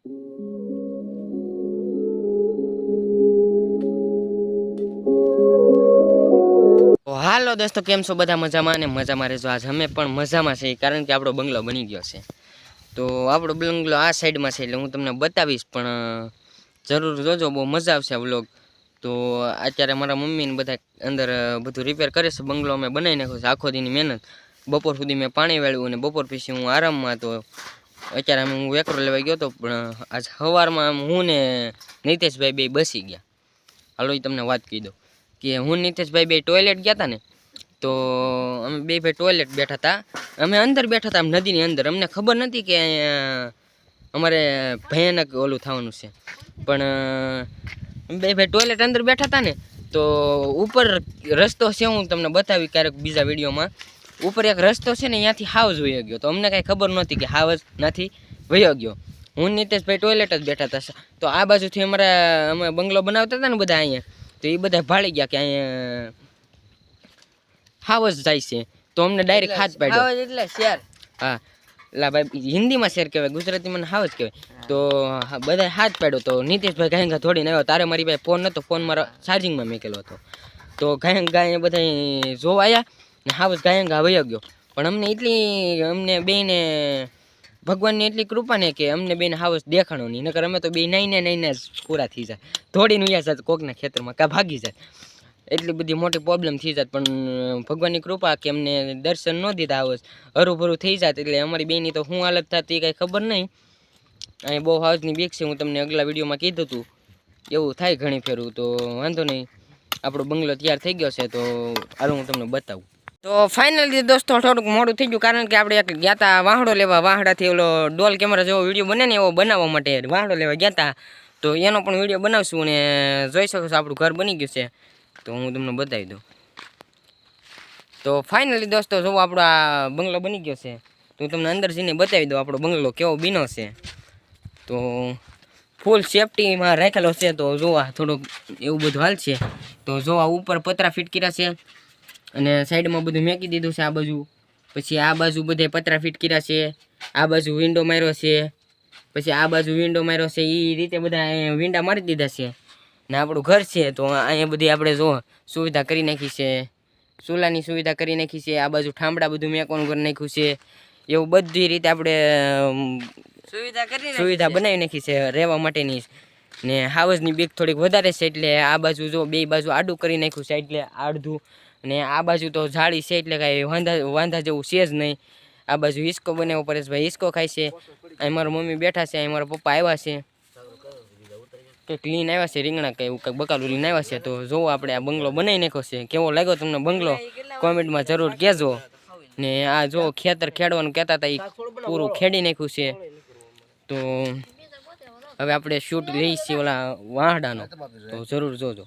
હાલો દોસ્તો, કેમ છો? બધા મજામાં અને મજામાં રહેજો. આજ અમે પણ મજામાં છીએ, કારણ કે આપણો બંગલો બની ગયો છે. તો આપણો બંગલો આ સાઈડમાં છે એટલે હું તમને બતાવીશ, પણ જરૂર જોજો, બહુ મજા આવશે વ્લોગ. તો અત્યારે મારા મમ્મીને બધા અંદર બધું રિપેર કરે છે. બંગલો અમે બનાવી નાખ્યો છે. આખો દીની મહેનત. બપોર સુધી મેં પાણી વાળ્યું અને બપોર પછી હું આરામમાં તો અત્યારે અમે હું વેકરો લેવા ગયો હતો પણ આજ સવારમાં હું ને નીતેશભાઈ બે બસી ગયા. હાલો એ તમને વાત કહી દો કે હું નિતેશભાઈ બે ટોયલેટ ગયા હતા ને, તો અમે બે ભાઈ ટોયલેટ બેઠા હતા અમે અંદર બેઠા હતા નદીની અંદર. અમને ખબર નથી કે અમારે ભયાનક ઓલું થવાનું છે. પણ બે ભાઈ ટોયલેટ અંદર બેઠા હતા ને, તો ઉપર રસ્તો છે હું તમને બતાવી ક્યારેક બીજા વિડીયોમાં. ઉપર એક રસ્તો છે ને ત્યાંથી હાવજ વયો ગયો. તો અમને કાંઈ ખબર નહોતી કે હાવજ નથી વયો ગયો. હું નીતેશભાઈ ટોયલેટ જ બેઠા હતા તો આ બાજુથી અમારા અમે બંગલો બનાવતા હતા ને બધા અહીંયા તો એ બધા ભાળી ગયા કે અહીંયા હાવજ જાય છે. તો અમને ડાયરેક્ટ હાથ પાડ્યો. એટલે શેર હા. લા ભાઈ હિન્દીમાં શેર કહેવાય ગુજરાતી મને હાવ જ કહેવાય તો હા, બધાએ હાથ પાડ્યો. તો નીતિશભાઈ ગાયંગા થોડીને આવ્યો. તારે મારી પાસે ફોન નહોતો ફોન મારો ચાર્જિંગમાં મેકેલો હતો. તો ગાયંગ ગાય બધા જોવા આવ્યા ને હાવ ગાયન ગાયંગા વયો ગયો. પણ અમને એટલી, અમને બેને ભગવાનની એટલી કૃપા ને કે અમને બેને હાવસ દેખાણો નહીં. નકર અમે તો બે નાઈને નાઈને પૂરા થઈ જાય. ધોડીને ઉયા જાત કોકના ખેતરમાં કાં ભાગી જાય. એટલી બધી મોટી પ્રોબ્લેમ થઈ જાત પણ ભગવાનની કૃપા કે અમને દર્શન ન દીધા આવસ હરુભરું થઈ જાત એટલે અમારી બેની તો શું હાલત થતી કાંઈ ખબર નહીં. અહીં બહુ હાવસની બીક છે. હું તમને અગલા વિડીયોમાં કીધું હતું એવું થાય ઘણી ફેરું. તો વાંધો નહીં. આપણો બંગલો તૈયાર થઈ ગયો છે તો હાલો હું તમને બતાવું. તો ફાઇનલી દોસ્તો, થોડુંક મોડું થઈ ગયું કારણ કે આપણે એક ગયા હતા વાહડો લેવા, વાહડાથી ઓલો ડોલ કેમેરા જેવો વીડિયો બને ને એવો બનાવવા માટે. વાહડો લેવા ગયા હતા તો એનો પણ વીડિયો બનાવશું અને જોઈ શકો છો આપણું ઘર બની ગયું છે. તો હું તમને બતાવી દઉં. તો ફાઇનલી દોસ્તો જો આપણો આ બંગલો બની ગયો છે. તો તમને અંદર જઈને બતાવી દઉં આપણો બંગલો કેવો બીનો છે. તો ફૂલ સેફટીમાં રાખેલો છે. તો જોવા થોડુંક એવું બધું હાલ છે. તો જોવા ઉપર પતરા ફિટ કર્યા છે. અને સાઈડમાં બધું મેકી દીધું છે આ બાજુ. પછી આ બાજુ બધે પતરા ફિટ કર્યા છે. આ બાજુ વિન્ડો માર્યો છે. પછી આ બાજુ વિન્ડો માર્યો છે. એ રીતે બધા અહીંયા વિંડા મારી દીધા છે. ને આપણું ઘર છે તો અહીંયા બધી આપણે જો સુવિધા કરી નાખી છે. ચૂલાની સુવિધા કરી નાખી છે. આ બાજુ ઠામડા બધું મેકવાનું કરી નાખ્યું છે. એવું બધી રીતે આપણે સુવિધા કરી સુવિધા બનાવી નાખી છે રહેવા માટેની. ને હાવજની બીક થોડીક વધારે છે એટલે આ બાજુ જો બે બાજુ આડું કરી નાખ્યું છે એટલે અડધું ને આ બાજુ તો જાળી છે એટલે કાંઈ વાંધા વાંધા જેવું છે જ નહીં. આ બાજુ હિસ્કો બનાવ્યો પરેશભાઈ હિસ્કો ખાય છે. અહીં મારા મમ્મી બેઠા છે, અહીં મારા પપ્પા આવ્યા છે. કંઈક લીન આવ્યા છે, રીંગણા કંઈ એવું કંઈક બકાલું લીન આવ્યા છે. તો જોવો આપણે આ બંગલો બનાવી નાખ્યો છે. કેવો લાગ્યો તમને બંગલો? કોમેન્ટમાં જરૂર કહેજો. ને આ જો ખેતર ખેડવાનું કહેતા હતા એ પૂરું ખેડી નાખ્યું છે. તો હવે આપણે શૂટ લઈ છીએ ઓલા વાહડાનો. તો જરૂર જોજો.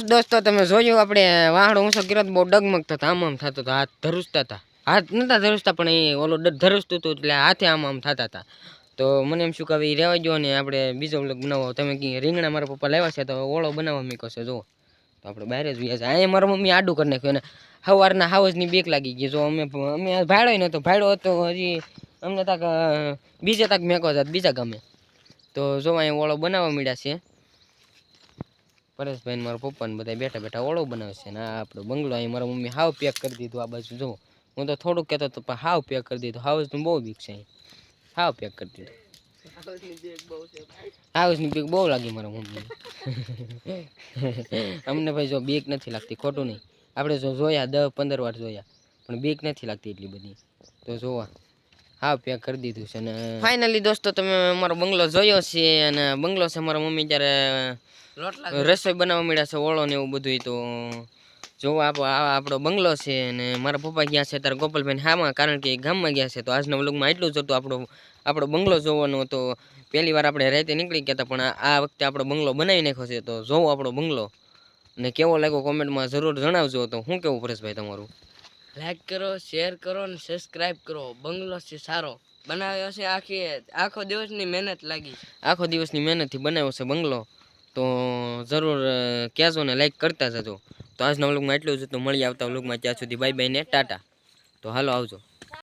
તો દોસ્તો, તમે જોયું આપણે વાહણો ઊંચો કર્યો બહુ ડગમગતો હતો આમ આમ થતો હતો. હાથ ધરુસતા હતા. હાથ નતા ધરુસતા, પણ એ ઓલો ધરુસતું હતું એટલે હાથે આમ આમ થતા હતા. તો મને એમ શું કહે હવે રહેવા જો ને આપણે બીજો વ્લોગ બનાવો તમે કી રીંગણા મારા પપ્પા લાવ્યા છે તો ઓળો બનાવવા મીકો છે, જુઓ. તો આપણે બહાર જ વ્યા છે. અહીંયા મારા મમ્મી આડું કરી નાખ્યું અને સવારના હાવજની બેક લાગી ગઈ. જો અમે અમે ભાડો નહોતો. ભાડો હતો હજી અમને તાક બીજે તાક મેકો જાત બીજા ગમે. તો જો અહીંયા ઓળો બનાવવા મળ્યા છે. પરેશભાઈ મારા પપ્પા ને બધા બેઠા બેઠા ઓળો બનાવે છે ને આપણો બંગલો. અહીં મારા મમ્મી હાવ પેક કરી દીધું આ બાજુ જો હું તો થોડુંક કહેતો હતો, પણ હાવ પેક કરી દીધું. હાઉસનું બહુ બીક છે હાવ પેક કરી દીધું. હાઉસની બીક બહુ લાગી મારા મમ્મી અમને ભાઈ જો બીક નથી લાગતી, ખોટું નહીં. આપણે જો જોયા દસ પંદર વાર જોયા, પણ બીક નથી લાગતી એટલી બધી. તો જોવા. હા પેક કરી દીધું છે અને ફાઇનલી દોસ્તો તમે અમારો બંગલો જોયો છે અને બંગલો છે મારા મમ્મી જ્યારે રસોઈ બનાવવા મળ્યા છે ઓળો ને એવું બધું તો જોવો આપો આ આપણો બંગલો છે અને મારા પપ્પા ગયા છે ત્યારે ગોપાલભાઈ હામાં કારણ કે ગામમાં ગયા છે તો આજના વ્લોગમાં એટલું જ હતું આપણો આપણો બંગલો જોવાનો તો પહેલી વાર આપણે રાતે નીકળી ગયા હતા પણ આ- વખતે આપણો બંગલો બનાવી નાખ્યો છે તો જોવો આપણો બંગલો. ને કેવો લાગ્યો કોમેન્ટમાં જરૂર જણાવજો તો શું કેવું પરેશભાઈ તમારું? લાઈક કરો શેર કરો અને સબસ્ક્રાઈબ કરો. બંગલો છે સારો. બનાવ્યો છે આખી આખો દિવસની મહેનત લાગી આખો દિવસની મહેનતથી બનાવ્યો છે બંગલો. તો જરૂર કહેજો ને લાઈક કરતા જજો. તો આજના વ્લોગમાં એટલું જ. તો મળી આવતા વ્લોગમાં ત્યાં સુધી. બાય બાય ને, ટાટા. તો હાલો આવજો.